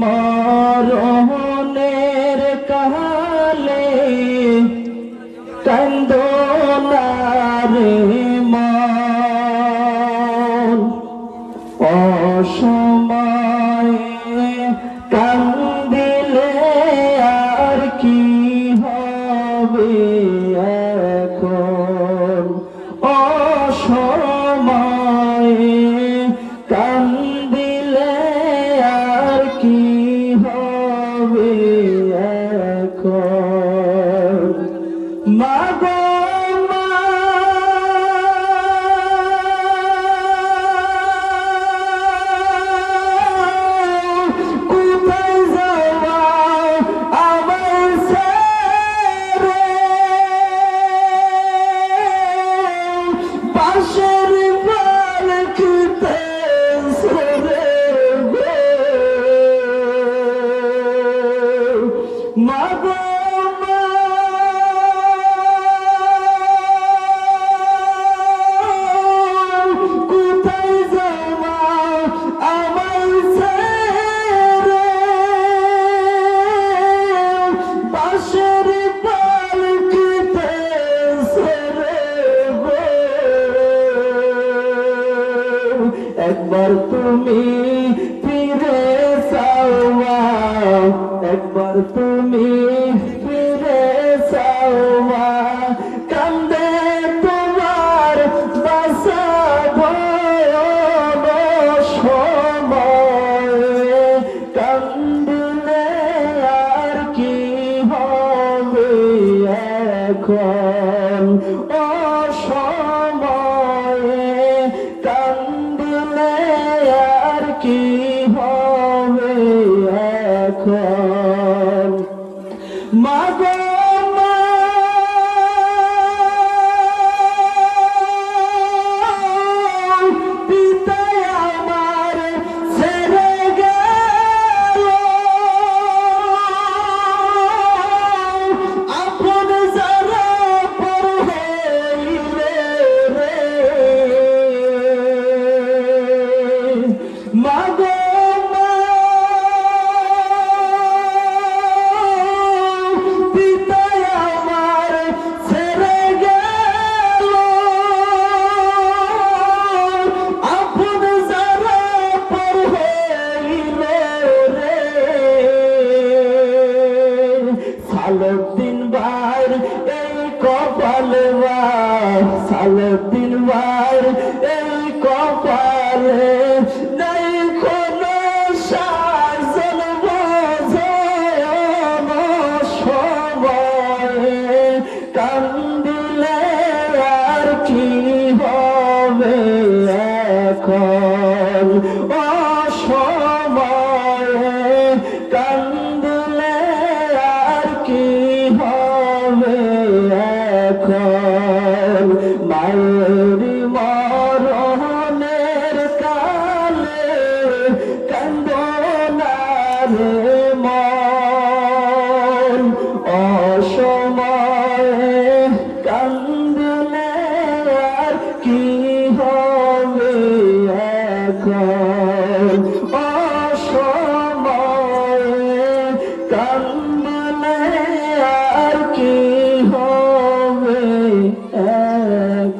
মরণের কালে কান্দনারে মন একবার তুমি ফিরে চাওয়া একবার তুমি ফিরে চাওয়া কান্দে তোমার বাসা ভয়ান সময়। কান্দিলে আর কি হবে এখন? অসময়ে কান্দিলে আর কি হবে এখন? কপালে সাল বার এই কপালে নাই কোনো সাজন সময়ে। কান্দিলে এখন মায়ের মরণের কালে কান্দনারে মন অসময়ে কান্দলে আর কি হবে এখন?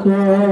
Lord.